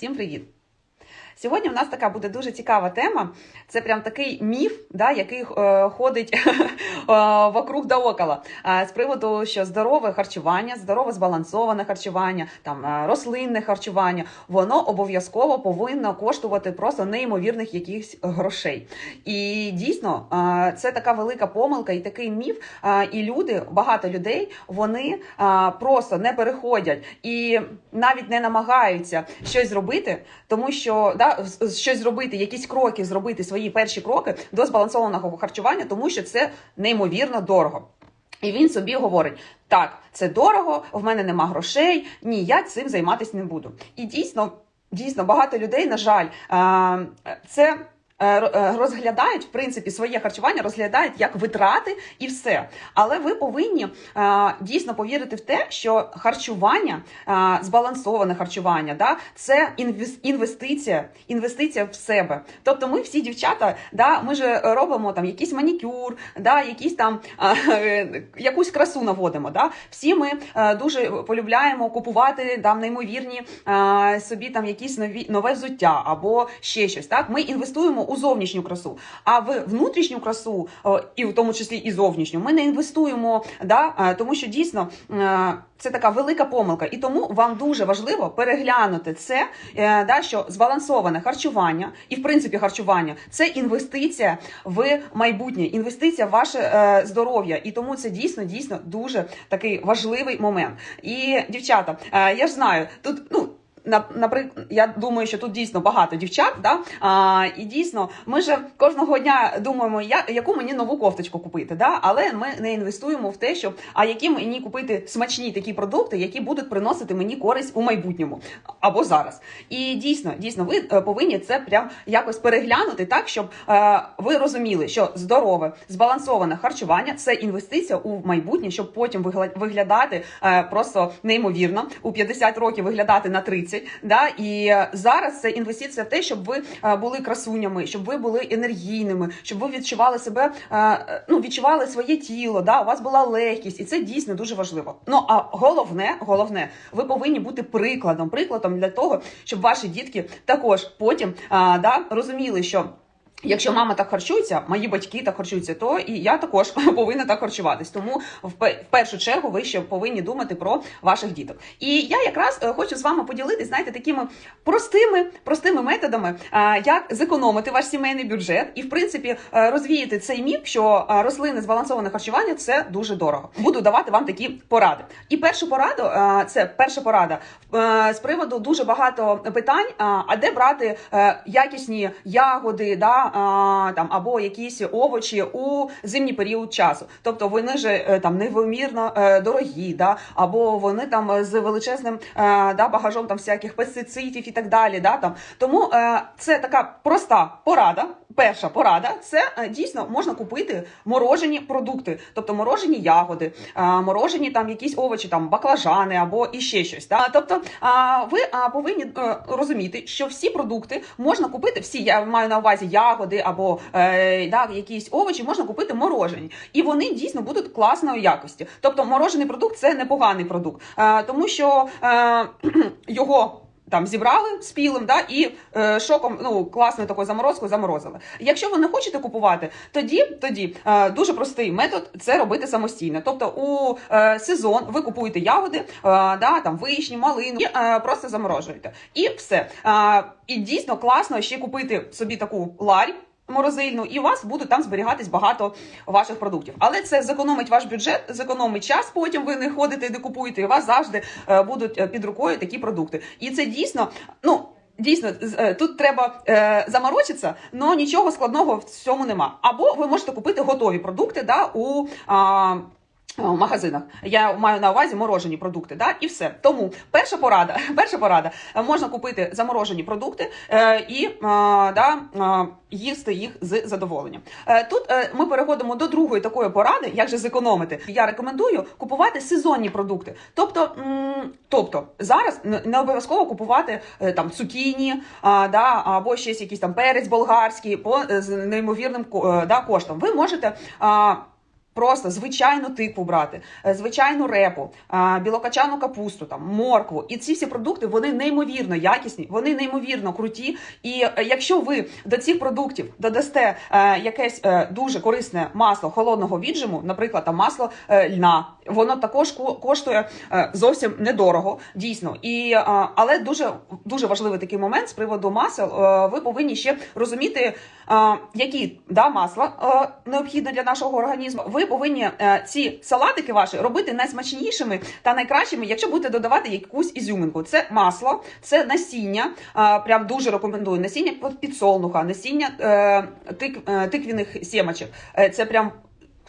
всім привіт! Сьогодні в нас така буде дуже цікава тема. Це прям такий міф, да, який е, ходить е, вокруг да около. Е, з приводу, що здорове харчування, здорове збалансоване харчування, там е, рослинне харчування, воно обов'язково повинно коштувати просто неймовірних якихось грошей. І дійсно, е, це така велика помилка і такий міф. Е, і люди, багато людей, вони е, просто не переходять і навіть не намагаються щось зробити, тому що да, щось зробити, якісь кроки зробити, свої перші кроки до збалансованого харчування, тому що це неймовірно дорого. І він собі говорить: так, це дорого, в мене нема грошей, ні, я цим займатися не буду. І дійсно, дійсно, багато людей, на жаль, це. Е, е, Розглядають в принципі своє харчування, розглядають як витрати і все. Але ви повинні е, дійсно повірити в те, що харчування, збалансоване харчування, да, це інвес- інвестиція, інвестиція в себе. Тобто, ми всі дівчата, да, ми ж робимо там якийсь манікюр, да, якісь там якусь красу наводимо. Да. Всі ми дуже полюбляємо купувати там неймовірні собі там якісь нові нове взуття або ще щось. Так, ми інвестуємо у зовнішню красу, а в внутрішню красу, е, і в тому числі і зовнішню, ми не інвестуємо, да, е, тому що дійсно. е, Це така велика помилка, і тому вам дуже важливо переглянути це, да, що збалансоване харчування і, в принципі, харчування це інвестиція в майбутнє, інвестиція в ваше здоров'я. І тому це дійсно дійсно дуже такий важливий момент. І дівчата, я ж знаю, тут ну. Наприклад, я думаю, що тут дійсно багато дівчат, да? а, і дійсно, ми ж кожного дня думаємо, я, яку мені нову кофточку купити, да? але ми не інвестуємо в те, що а які мені купити смачні такі продукти, які будуть приносити мені користь у майбутньому або зараз. І дійсно, дійсно, ви е, повинні це прям якось переглянути так, щоб е, ви розуміли, що здорове, збалансоване харчування це інвестиція у майбутнє, щоб потім виглядати е, просто неймовірно у 50 років виглядати на 30, Да? І е, зараз це інвестиція в те, щоб ви е, були красунями, щоб ви були енергійними, щоб ви відчували себе, е, ну відчували своє тіло. Да? У вас була легкість, і це дійсно дуже важливо. Ну а головне, головне, ви повинні бути прикладом, прикладом для того, щоб ваші дітки також потім да, розуміли, що. Якщо мама так харчується, мої батьки так харчуються, то і я також повинна так харчуватись. Тому в першу чергу ви ще повинні думати про ваших діток. І я якраз е, хочу з вами поділитись, знаєте, такими простими, простими методами, е, як зекономити ваш сімейний бюджет і, в принципі, е, розвіяти цей міф, що рослинне збалансоване харчування це дуже дорого. Буду давати вам такі поради. І першу пораду це перша порада з приводу дуже багато питань. А де брати якісні ягоди, да а, там або якісь овочі у зимній період часу? Тобто вони ж е, там невимірно е, дорогі, да або вони там з величезним е, да багажом там всяких пестицидів і так далі. Да там тому це така проста порада. Перша порада це е, дійсно можна купити морожені продукти, тобто морожені ягоди, е, морожені там якісь овочі, там баклажани або іще щось. Да? Тобто ви повинні е, розуміти, що всі продукти можна купити, всі я маю на увазі ягоди або да, якісь овочі, можна купити морожені, і вони дійсно будуть класної якості. Тобто, морожений продукт це непоганий продукт, тому що його. Там зібрали спілим, да, і е, шоком, ну класною такою заморозкою заморозили. Якщо ви не хочете купувати, тоді тоді е, дуже простий метод це робити самостійно. Тобто у е, сезон ви купуєте ягоди, е, да, там вишні, малину і е, просто заморожуєте. І все. Е, і дійсно класно ще купити собі таку ларь. Морозильну, і у вас будуть там зберігатись багато ваших продуктів. Але це зекономить ваш бюджет, зекономить час. Потім ви не ходите, не купуєте, і у вас завжди е, будуть е, під рукою такі продукти. І це дійсно, ну. Дійсно, е, тут треба е, заморочитися, але нічого складного в цьому нема. Або ви можете купити готові продукти да, у а, в магазинах. Я маю на увазі морожені продукти, да, і все. Тому перша порада, перша порада можна купити заморожені продукти е, і е, да, е, їсти їх з задоволенням. Тут ми переходимо до другої такої поради, як же зекономити. Я рекомендую купувати сезонні продукти. Тобто, тобто зараз не обов'язково купувати там цукіні, да, або щось якийсь там перець болгарський по з неймовірним да, коштом. Ви можете. Просто звичайну тикву брати, е, звичайну репу, білокачану капусту, там моркву. І ці всі продукти вони неймовірно якісні, вони неймовірно круті. І е, якщо ви до цих продуктів додасте е, якесь дуже корисне масло холодного віджиму, наприклад, там масло льна, воно також коштує е, зовсім недорого, дійсно. І е, але дуже дуже важливий такий момент з приводу масел. Е, ви повинні ще розуміти, які да масла необхідні для нашого організму. Ви повинні ці салатики ваші робити найсмачнішими та найкращими, якщо будете додавати якусь ізюминку. Це масло, це насіння. Прям дуже рекомендую. Насіння підсолнуха, насіння тик, тиквіних сімочок. Це прям.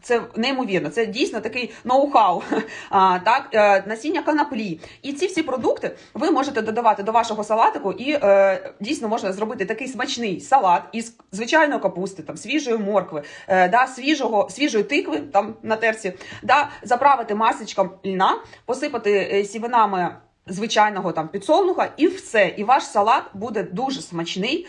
Це неймовірно, це дійсно такий ноу-хау. Так, е, насіння канаплі. І ці всі продукти ви можете додавати до вашого салатику, і е, дійсно можна зробити такий смачний салат із звичайної капусти, там свіжої моркви, е, да, свіжого, свіжої тикви там на терці, да, заправити масочком льна, посипати сівинами. Звичайного там підсолнуха, і все. І ваш салат буде дуже смачний,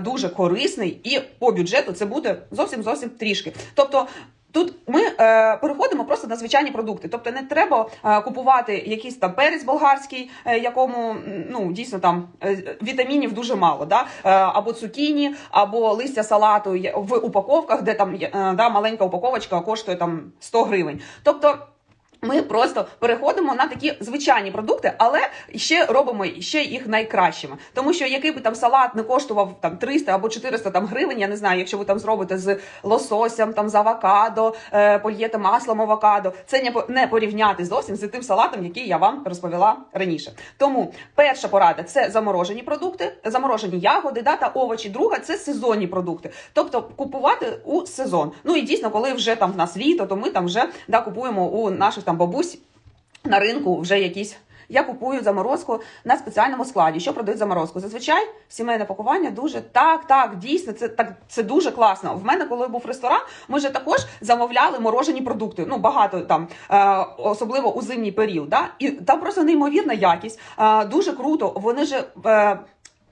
дуже корисний, і по бюджету це буде зовсім зовсім трішки. Тобто. Тут ми е, переходимо просто на звичайні продукти. Тобто не треба е, купувати якийсь там перець болгарський, е, якому ну дійсно там е, вітамінів дуже мало, да? е, або цукіні, або листя салату в упаковках, де там е, да, маленька упаковочка коштує там 100 гривень. Тобто. Ми просто переходимо на такі звичайні продукти, але ще робимо ще їх найкращими. Тому що який би там салат не коштував там 300 або 400 там гривень, я не знаю, якщо ви там зробите з лососем, там з авокадо, е, польєте маслом авокадо, це не порівняти зовсім з тим салатом, який я вам розповіла раніше. Тому перша порада це заморожені продукти, заморожені ягоди, да, та овочі. Друга це сезонні продукти, тобто купувати у сезон. Ну і дійсно, коли вже там в нас літо, то ми там вже да, купуємо у наших там бабусь на ринку вже якісь. Я купую заморозку на спеціальному складі. Що продають заморозку? Зазвичай сімейне пакування дуже так, так, дійсно, це так це дуже класно. В мене, коли був ресторан, ми вже також замовляли морожені продукти. Ну багато там, е, особливо у зимній період. Да? І там просто неймовірна якість, е, дуже круто. Вони же.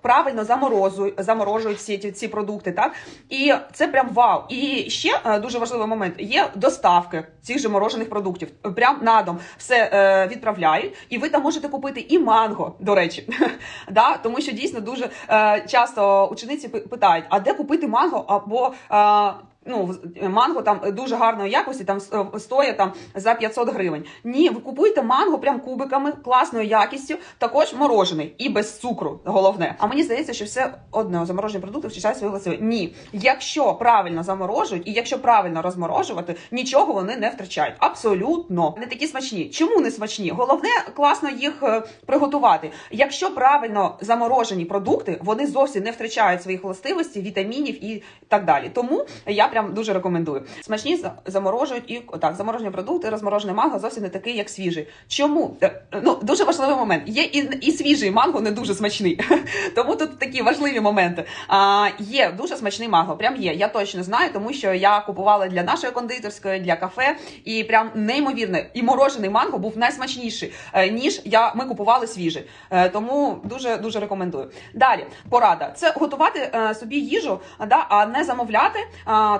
Правильно заморозують, заморожують всі ці, ці продукти, так і це прям вау. І ще е, дуже важливий момент: є доставки цих же морожених продуктів. Прям на дом все е, відправляють, і ви там можете купити і манго, до речі, да? тому що дійсно дуже е, часто учениці пи- питають: а де купити манго або е, Ну, в- манго там дуже гарної якості, там е, стоїть там за 500 гривень. Ні, ви купуєте манго прям кубиками, класною якістю, також морожений і без цукру. Головне. А мені здається, що все одне заморожені продукти вчищають свої властиві. Ні, якщо правильно заморожують і якщо правильно розморожувати, нічого вони не втрачають. Абсолютно не такі смачні. Чому не смачні? Головне класно їх е, приготувати. Якщо правильно заморожені продукти, вони зовсім не втрачають своїх властивостей, вітамінів і так далі. Тому я прям дуже рекомендую. Смачні заморожують і так, заморожені продукти, розморожений манго зовсім не такий, як свіжий. Чому? Е, Ну дуже важливий момент. Є і, і свіжий манго не дуже смачний. Тому тут такі важливі моменти. А, є дуже смачний манго. Прям є. Я точно знаю, тому що я купувала для нашої кондитерської, для кафе, і прям неймовірно. І морожений манго був найсмачніший, е, ніж я ми купували свіжий. Е, Тому дуже дуже рекомендую. Далі порада це готувати собі їжу, да, а не замовляти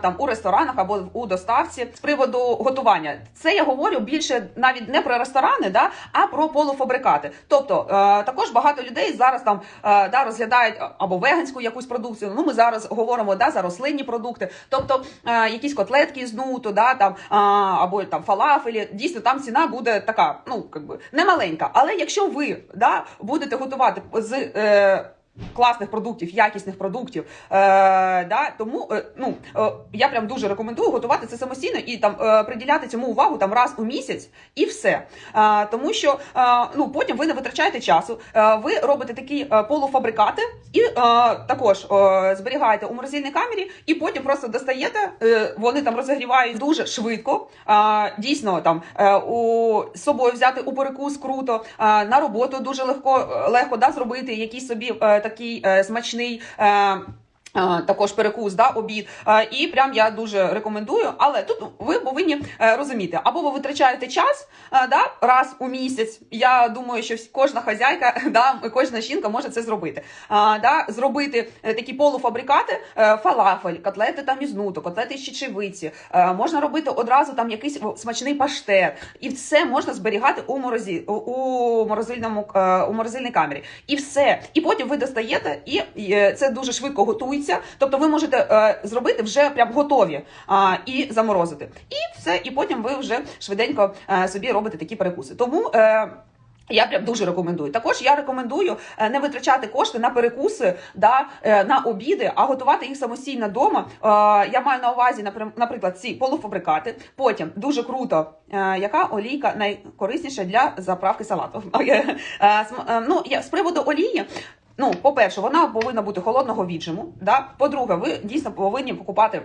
там у ресторанах або у доставці з приводу готування. Це я говорю більше навіть не про ресторани, да, а про полуфабрикати. Тобто е, також багато людей зараз там е, да, розглядають або веганську якусь продукцію. Ну ми зараз говоримо да, за рослинні продукти, тобто е, якісь котлетки з нуту, да, там а, або там фалафелі. Дійсно, там ціна буде така, ну якби не маленька. Але якщо ви да, будете готувати з. Е, Класних продуктів, якісних продуктів, е, да, тому е, ну е, я прям дуже рекомендую готувати це самостійно і там е, приділяти цьому увагу там раз у місяць і все. Е, тому що е, ну потім ви не витрачаєте часу. Е, ви робите такі е, полуфабрикати і е, також е, зберігаєте у морозильній камері, і потім просто достаєте. Е, вони там розігрівають дуже швидко. Е, дійсно, там е, у з собою взяти у перекус круто. Е, на роботу дуже легко легко да, зробити якийсь собі е, такий е, смачний. Також перекус, да, обід, і прям я дуже рекомендую. Але тут ви повинні е, розуміти, або ви витрачаєте час е, да, раз у місяць. Я думаю, що кожна хазяйка, да, кожна жінка може це зробити. Да, зробити е, такі полуфабрикати, фалафель, котлети там із нуту, котлети з чечевиці. Можна робити одразу там якийсь смачний паштет, і все можна зберігати у морозі у- морозильному у морозильній камері. І все. І потім ви достаєте, і, це дуже швидко готується. Тобто ви можете е, зробити вже прям готові а, і заморозити. І все, і потім ви вже швиденько е, собі робите такі перекуси. Тому. Е, я прям дуже рекомендую. Також я рекомендую е, не витрачати кошти на перекуси, да, е, на обіди, а готувати їх самостійно вдома. Е, Я маю на увазі, наприклад, ці полуфабрикати. Потім дуже круто, е, яка олійка найкорисніша для заправки салату. Е, е, Ну, я з приводу олії. Ну, по-перше, вона повинна бути холодного віджиму. Да? По-друге, ви дійсно повинні покупати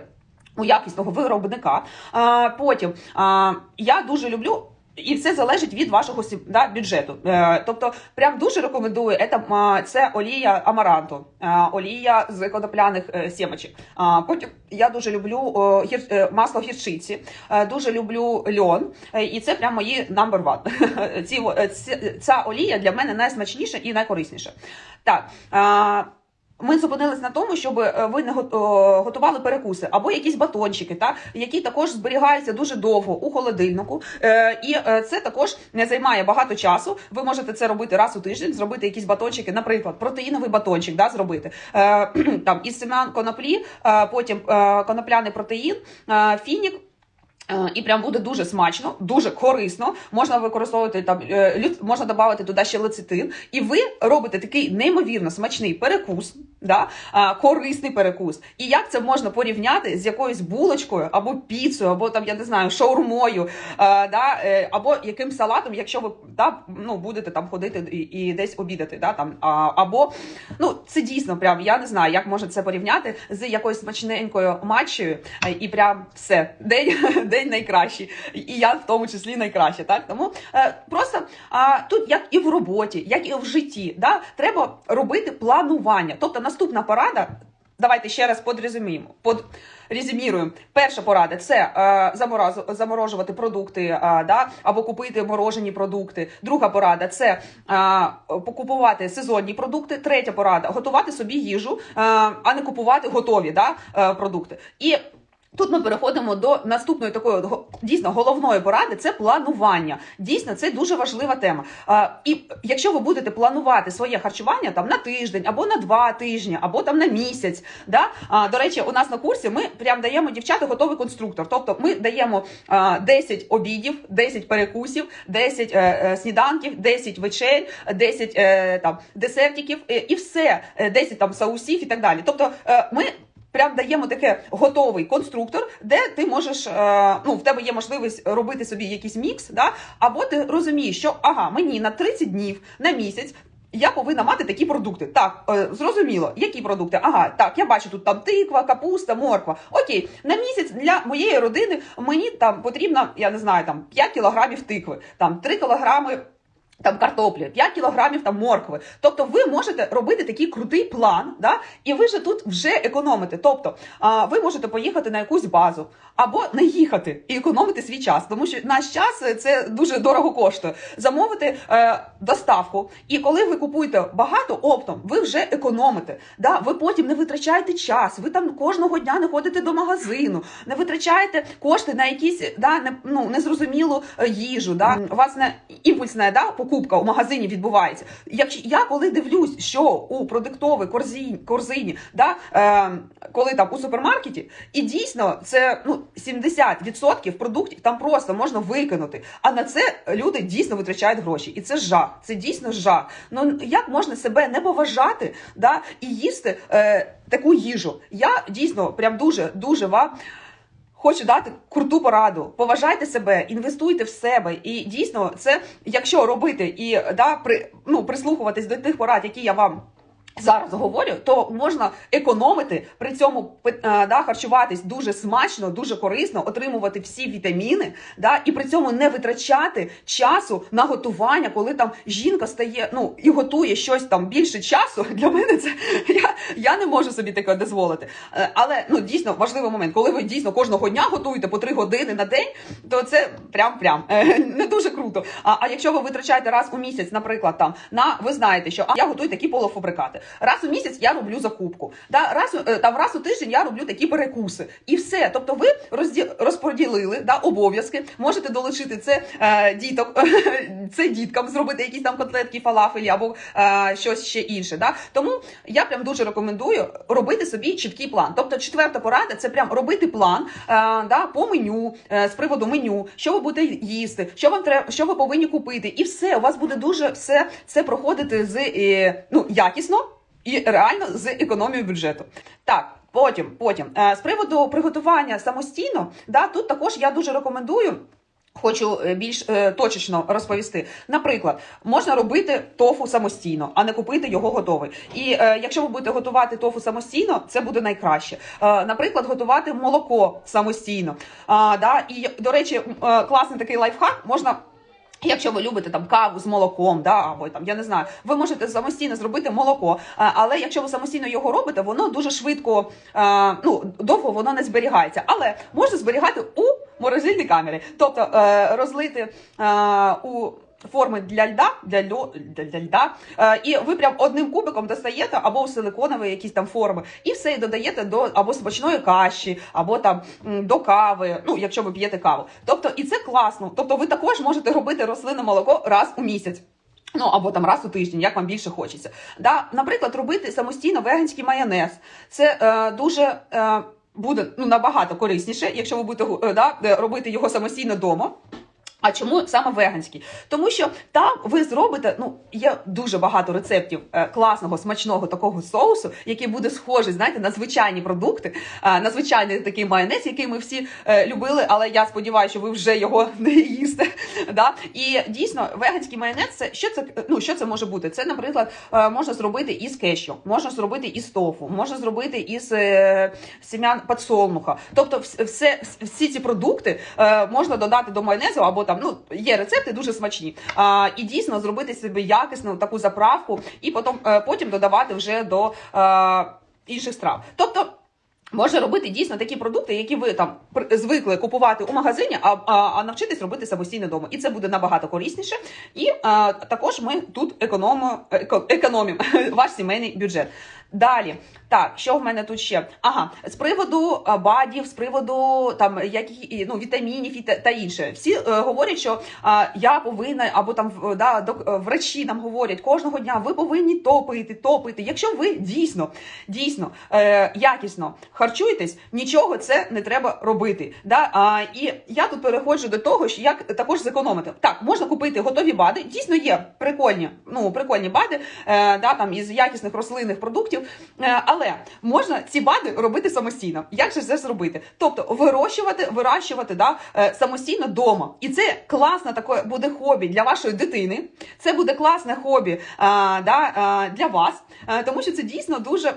у якісного виробника. А, потім а, я дуже люблю. І все залежить від вашого да, бюджету. Е, тобто, прям дуже рекомендую. Це, це олія амаранту, олія з конопляних е, сімочок. Потім я дуже люблю е, масло гірчиці, е, дуже люблю льон, е, і це прям мої number one. Е, ці- ця олія для мене найсмачніша і найкорисніша. Так. Ми зупинились на тому, щоб е, ви не го- готували перекуси або якісь батончики, та які також зберігаються дуже довго у холодильнику. Е, і е, це також не займає багато часу. Ви можете це робити раз у тиждень, зробити якісь батончики, наприклад, протеїновий батончик, да, зробити е, там із семян коноплі, е, потім е, конопляний протеїн, е, фінік. Е, І прям буде дуже смачно, дуже корисно. Можна використовувати там е, можна додати туди ще лецитин, і ви робите такий неймовірно смачний перекус, да? а, корисний перекус. І як це можна порівняти з якоюсь булочкою або піцею, або там я не знаю, шаурмою, а, да? е, або яким салатом, якщо ви да, ну, будете там ходити і, і десь обідати, да? там, а, або ну це дійсно прям я не знаю, як можна це порівняти з якоюсь смачненькою матчею, е, і прям все день, день найкращий, і я в тому числі найкраще. Так тому е, просто а, тут, як і в роботі, як і в житті, да, треба робити планування. Тобто наступна порада. Давайте ще раз подрезуміємо. Подрезюміруємо. Перша порада це е, заморожувати продукти, е, да, або купити морожені продукти. Друга порада це е, покупувати сезонні продукти. Третя порада готувати собі їжу, е, а не купувати готові да, е, продукти. І Тут ми переходимо до наступної такої дійсно головної поради це планування. Дійсно, це дуже важлива тема. І якщо ви будете планувати своє харчування там на тиждень, або на два тижні, або там на місяць. Да? До речі, у нас на курсі ми прям даємо дівчата готовий конструктор. Тобто ми даємо а, 10 обідів, 10 перекусів, 10 е, е, сніданків, 10 вечер, 10 е, там десертиків і все, е, 10 там соусів і так далі. Тобто ми. Прям даємо таке готовий конструктор, де ти можеш, е, ну в тебе є можливість робити собі якийсь мікс, да? або ти розумієш, що ага, мені на 30 днів на місяць. Я повинна мати такі продукти. Так, е, зрозуміло, які продукти? Ага, так, я бачу тут там тиква, капуста, морква. Окей, на місяць для моєї родини мені там потрібно, я не знаю, там 5 кілограмів тикви, там 3 кілограми там картоплі, 5 кілограмів там моркви. Тобто ви можете робити такий крутий план, да? і ви же тут вже економите. Тобто а, ви можете поїхати на якусь базу або не їхати і економити свій час, тому що наш час е, це дуже дорого коштує. Замовити е, доставку. І коли ви купуєте багато оптом, ви вже економите. Да? Ви потім не витрачаєте час, ви там кожного дня не ходите до магазину, не витрачаєте кошти на якісь да, не, ну, незрозумілу е, їжу. Да? У вас не імпульсна да, покупка у магазині відбувається. Якщо я коли дивлюсь, що у продуктовій корзині, корзині да, е, коли там у супермаркеті, і дійсно це ну, 70% продуктів там просто можна викинути. А на це люди дійсно витрачають гроші. І це жах. Це дійсно жах. Ну як можна себе не поважати да, і їсти е, таку їжу? Я дійсно прям дуже дуже вам. Хочу дати круту пораду. Поважайте себе, інвестуйте в себе. І дійсно, це якщо робити і да, при, ну, прислухуватись до тих порад, які я вам зараз говорю, то можна економити при цьому е, да, харчуватись дуже смачно, дуже корисно, отримувати всі вітаміни, да, і при цьому не витрачати часу на готування, коли там жінка стає ну і готує щось там більше часу. Для мене це я Я не можу собі таке дозволити. Е, Але ну дійсно важливий момент, коли ви дійсно кожного дня готуєте по три години на день, то це прям прям е, не дуже круто. А, а якщо ви витрачаєте раз у місяць, наприклад, там на ви знаєте, що а, я готую такі полуфабрикати. Раз у місяць я роблю закупку. Да, раз е, там раз у тиждень я роблю такі перекуси. І все. Тобто, ви розді... розподілили да, обов'язки, можете долучити це е, діток, це діткам зробити якісь там котлетки, фалафелі або е, щось ще інше. Да? Тому я прям дуже рекомендую робити собі чіткий план. Тобто, четверта порада це прям робити план е, да, по меню, е, з приводу меню, що ви будете їсти, що вам треба, що ви повинні купити, і все у вас буде дуже все це проходити з е, ну якісно і реально з економією бюджету. Так. Потім, потім, е, з приводу приготування самостійно, да, тут також я дуже рекомендую. Хочу е, більш е, точечно розповісти. Наприклад, можна робити тофу самостійно, а не купити його готовий. І якщо ви будете готувати тофу самостійно, це буде найкраще. Наприклад, готувати молоко самостійно. Да, і до речі, класний такий лайфхак можна. Якщо ви любите там каву з молоком, да, або там я не знаю, ви можете самостійно зробити молоко. Але якщо ви самостійно його робите, воно дуже швидко, ну довго воно не зберігається. Але можна зберігати у морозильній камері, тобто е, розлити е, у. Форми для льда, для льо, для, льда, і ви прям одним кубиком достаєте або у силиконові якісь там форми, і все і додаєте до або смачної каші, або там до кави. Ну, якщо ви п'єте каву. Тобто, і це класно. Тобто, ви також можете робити рослинне молоко раз у місяць. Ну або там раз у тиждень, як вам більше хочеться. Да? Наприклад, робити самостійно веганський майонез. Це е, дуже е, буде ну, набагато корисніше, якщо ви будете е, да, е, робити його самостійно вдома. А чому саме веганський? Тому що там ви зробите, ну є дуже багато рецептів е, класного, смачного такого соусу, який буде схожий, знаєте, на звичайні продукти, е, на звичайний такий майонез, який ми всі е, любили, але я сподіваюся, що ви вже його не їсте. Да? І дійсно, веганський майонез це що це ну що це може бути? Це, наприклад, можна зробити із кешю, можна зробити із тофу, можна зробити із сім'ян подсолнуха. Тобто, все, всі ці продукти можна додати до майонезу або там ну є рецепти дуже смачні. А, і дійсно зробити собі якісну таку заправку, і потім е, потім додавати вже до е, інших страв. Тобто. Можна робити дійсно такі продукти, які ви там звикли купувати у магазині, а, а, а навчитись робити самостійно вдома. І це буде набагато корисніше. І а, також ми тут економимо, еко, економимо ваш сімейний бюджет. Далі, так, що в мене тут ще? Ага, з приводу БАДів, з приводу там які ну, вітамінів і та, та інше. Всі е, говорять, що а, я повинна, або там да, док- е, врачі нам говорять кожного дня, ви повинні то пити, то пити. Якщо ви дійсно, дійсно е, якісно харчуєтесь, нічого це не треба робити. Да? А, і я тут переходжу до того, що як також зекономити. Так, можна купити готові БАДи. Дійсно є прикольні, ну прикольні БАДи, е, да, там із якісних рослинних продуктів. Е, але можна ці БАДи робити самостійно. Як же це зробити? Тобто вирощувати, вирощувати да, е, самостійно вдома. І це класне таке буде хобі для вашої дитини. Це буде класне хобі а, да, для вас, е, тому що це дійсно дуже.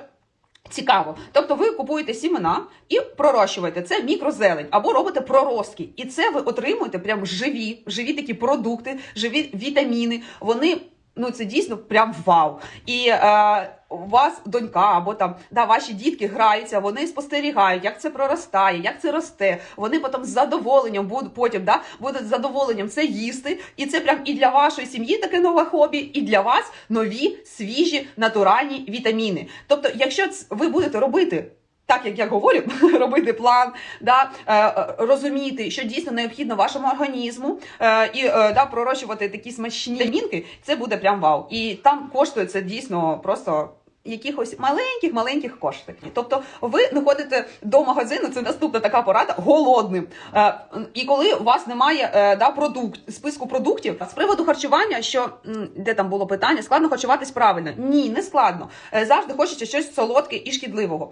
Цікаво. Тобто ви купуєте сімена і пророщуєте. Це мікрозелень або робите проростки. І це ви отримуєте прям живі, живі такі продукти, живі вітаміни. Вони. Ну, це дійсно прям вау. І е, у вас донька або там да, ваші дітки граються, вони спостерігають, як це проростає, як це росте. Вони потім з задоволенням будуть потім да, будуть з задоволенням це їсти. І це прям і для вашої сім'ї таке нове хобі, і для вас нові свіжі натуральні вітаміни. Тобто, якщо ви будете робити. Так як я говорю, робити план, да, е, е, розуміти, що дійсно необхідно вашому організму, е, і да, пророщувати такі смачні вітамінки, це буде прям вау. І там коштує це дійсно просто. Якихось маленьких маленьких коштів. Тобто ви не ходите до магазину, це наступна така порада голодним. Е, і коли у вас немає е, да, продукт, списку продуктів з приводу харчування, що де там було питання, складно харчуватись правильно. Ні, не складно. Е, завжди хочеться щось солодке і шкідливого.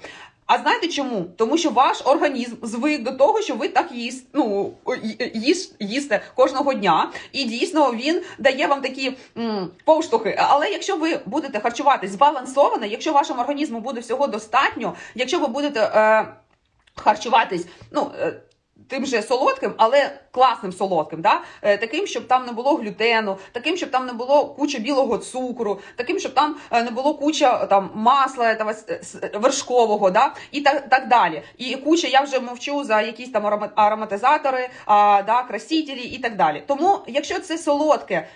А знаєте чому? Тому що ваш організм звик до того, що ви так їсть, ну, їс, їсте кожного дня, і дійсно він дає вам такі м, повштовхи. Але якщо ви будете харчуватись збалансовано, якщо вашому організму буде всього достатньо, якщо ви будете е, харчуватись, ну. Е, тим же солодким, але класним солодким, да? Е, таким, щоб там не було глютену, таким, щоб там не було куча білого цукру, таким, щоб там е, не було куча там масла этого, вершкового, да? і так, так далі. І куча, я вже мовчу за якісь там арома- ароматизатори, а, да, красителі і так далі. Тому, якщо це солодке,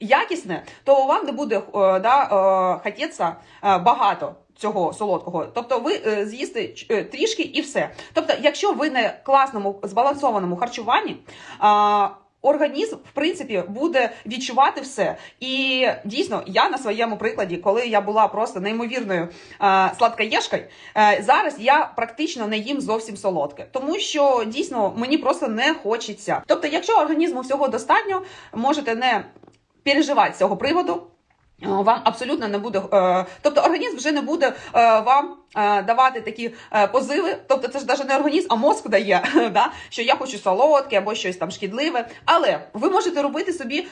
якісне, то вам не буде е, да, е, хотіться е, багато цього солодкого. Тобто ви е, з'їсте ч- е, трішки і все. Тобто, якщо ви не класному збалансованому харчуванні, а, Організм, в принципі, буде відчувати все. І дійсно, я на своєму прикладі, коли я була просто неймовірною е, сладкоєшкою, е, зараз я практично не їм зовсім солодке, тому що дійсно мені просто не хочеться. Тобто, якщо організму всього достатньо, можете не переживати з цього приводу. Е, Вам абсолютно не буде, е, тобто організм вже не буде е, вам давати такі позиви. Тобто, це ж навіть не організм, а мозк дає, да? що я хочу солодке або щось там шкідливе. Але ви можете робити собі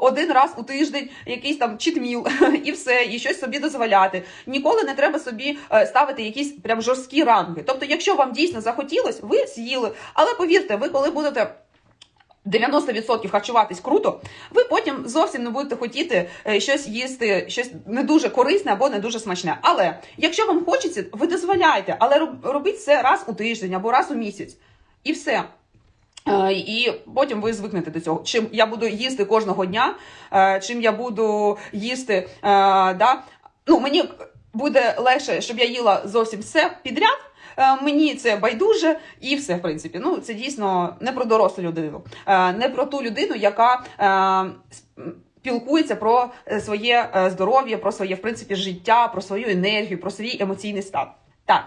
один раз у тиждень якийсь там читміл і все, і щось собі дозволяти. Ніколи не треба собі ставити якісь прям жорсткі ранги. Тобто, якщо вам дійсно захотілось, ви з'їли. Але повірте, ви коли будете. 90% харчуватись круто, ви потім зовсім не будете хотіти е, щось їсти, щось не дуже корисне або не дуже смачне. Але якщо вам хочеться, ви дозволяєте, але робіть це раз у тиждень або раз у місяць. І все. Е, І потім ви звикнете до цього. Чим я буду їсти кожного дня, е, чим я буду їсти, да? ну, мені буде легше, щоб я їла зовсім все підряд. Е, Мені це байдуже і все, в принципі. Ну, це дійсно не про дорослу людину, е, не про ту людину, яка е, пілкується про своє здоров'я, про своє, в принципі, життя, про свою енергію, про свій емоційний стан. Так.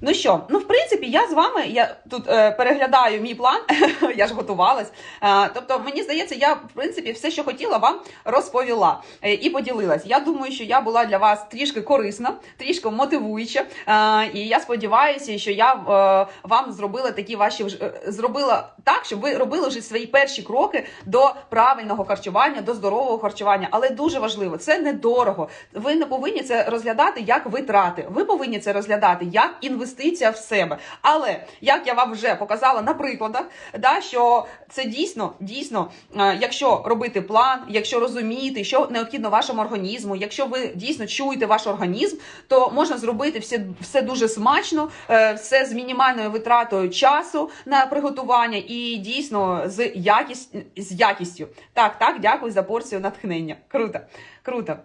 Ну що, ну в принципі, я з вами я тут е, переглядаю мій план, я ж готувалась. Е, тобто, мені здається, я в принципі все, що хотіла, вам розповіла е, і поділилась. Я думаю, що я була для вас трішки корисна, трішки мотивуюча. Е, і я сподіваюся, що я е, вам зробила такі ваші е, зробила так, щоб ви робили вже свої перші кроки до правильного харчування, до здорового харчування. Але дуже важливо, це недорого. Ви не повинні це розглядати як витрати. Ви повинні це розглядати як інвестиція в себе. Але як я вам вже показала на прикладах, да, що це дійсно, дійсно, е, якщо робити план, якщо розуміти, що необхідно вашому організму, якщо ви дійсно чуєте ваш організм, то можна зробити все, все дуже смачно, е, все з мінімальною витратою часу на приготування і дійсно з якість з якістю. Так, так, дякую за порцію натхнення. Круто, круто.